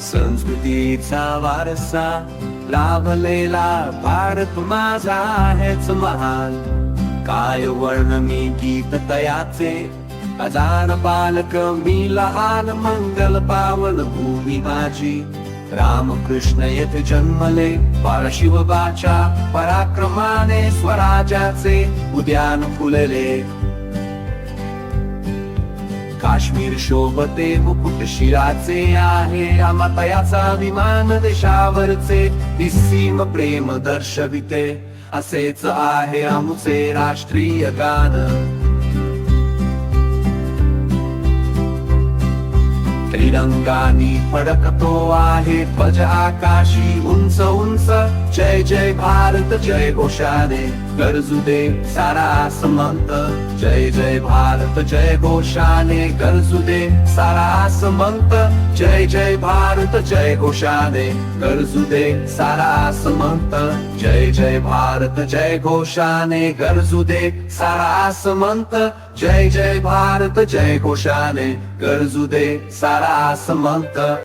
संस्कृतीचा वारसा लाभलेला भारत माझा आहेच महान काय वर्ण मी गीत तयाचे? हजार बालक मी लहान मंगल पावन भूमी माझी. रामकृष्ण येथे जन्मले बाळ पराक्रमाने स्वराज्याचे उद्यान फुलले. काश्मीर शोभते मुकुट शिराचे आहे. अमातयाचा विमान देशावरचे निस्सीम प्रेम दर्शविते. असेच आहे आमचे राष्ट्रीय गान. त्रिरंगानी फडकतो आहे ध्वज आकाशी उंच उंच जय जय भारत जय घोषाने गरजू दे सारा आसमंत जय जय भारत जय घोषाने गरजू दे सारा आसमंत जय जय भारत जय घोषाने गरजू दे सारा आसमंत जय जय भारत जय घोषाने गरजू दे सारा आसमंत जय जय भारत जय घोषाने गरजू दे सारा आसमंत